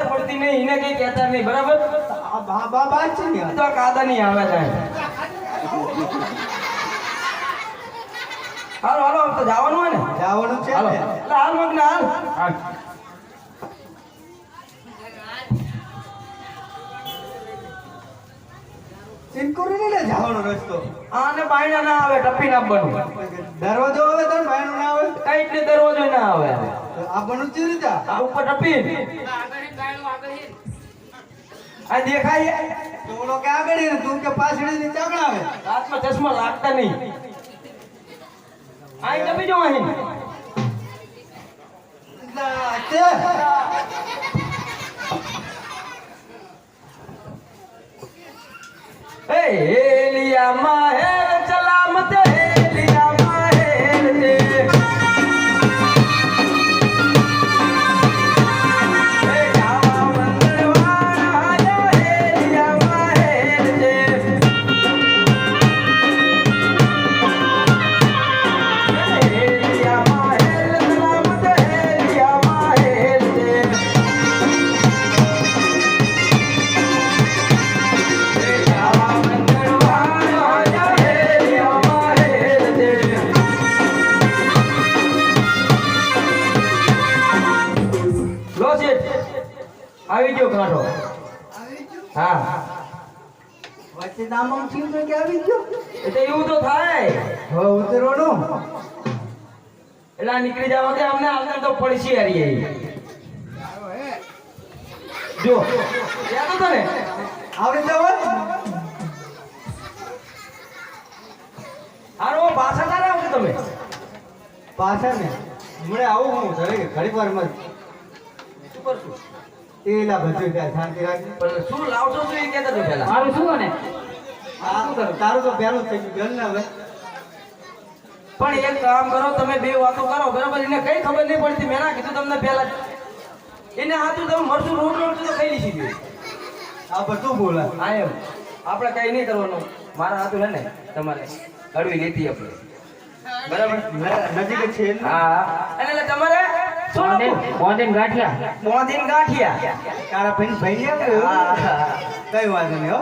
પડતી નહીં એને કઈ કહેતા નહીં બરાબર? આ બા બા બા છે ને તો કાદા નહીં આવે જાય હાલો હાલો તો જવાનું હોય ને? જવાનું છે હાલો. એટલે હાલ મગ્ન હાલ. ને જવાનો રસ્તો. આને બાયણા ના આવે ટપી નાખવાનું દરવાજો આવે તો બાયણો ના આવે? કઈ એટલે દરવાજો ના આવે. તો આપવાનું રીતા આ ઉપર ટપી આ દેખાય? તો કે આગળ તું કે પાછળની ચાકણ આવે? હાથમાં ચશ્મા લાગતા નહીં. આઈ ટપી જો અહીં. એ હેલિયા માહેર આવી ગયો કાંઠો. હા. વચ્ચે દામમ થયું તો કે આવી ગયો? એટલે એવું તો થાય. હવે ઉતરવાનું? એટલે નીકળી જવા દે અમને આગળ તો પડશે હરીએ જો. યાદ હતો ને? આવડે જવા હારો પાછા ના આવો તમે. પાછા ને. હમણાં આવું હું ઘડી વારમાં શું કરશું? એલા બધું કે શાંતિ રાખી. પણ શું લાવશો તો એ કહેતા તો પહેલા. મારું શું ને આ તારું તો પહેલું થઈ ગયું ગલ ને હવે. પણ એક કામ કરો તમે બે વાતો કરો બરાબર? એને કઈ ખબર નહીં પડતી મેં ના કીધું તમને પહેલા. એને હાથું તમે મરચું રોડ રોડ તો ખાઈ લીધી આ બધું બોલા. હા એમ. આપણે કઈ નહીં કરવાનું. મારા હાથું હે ને તમારે કડવી લેતી આપણે. બરાબર? નજીક છે હા. અને એટલે તમારે મોંદેન લખવું? મોંદેન ગાંઠિયા ગાંઠિયા તારા ભાઈ ભાઈ. કઈ વાંધો નહીં હો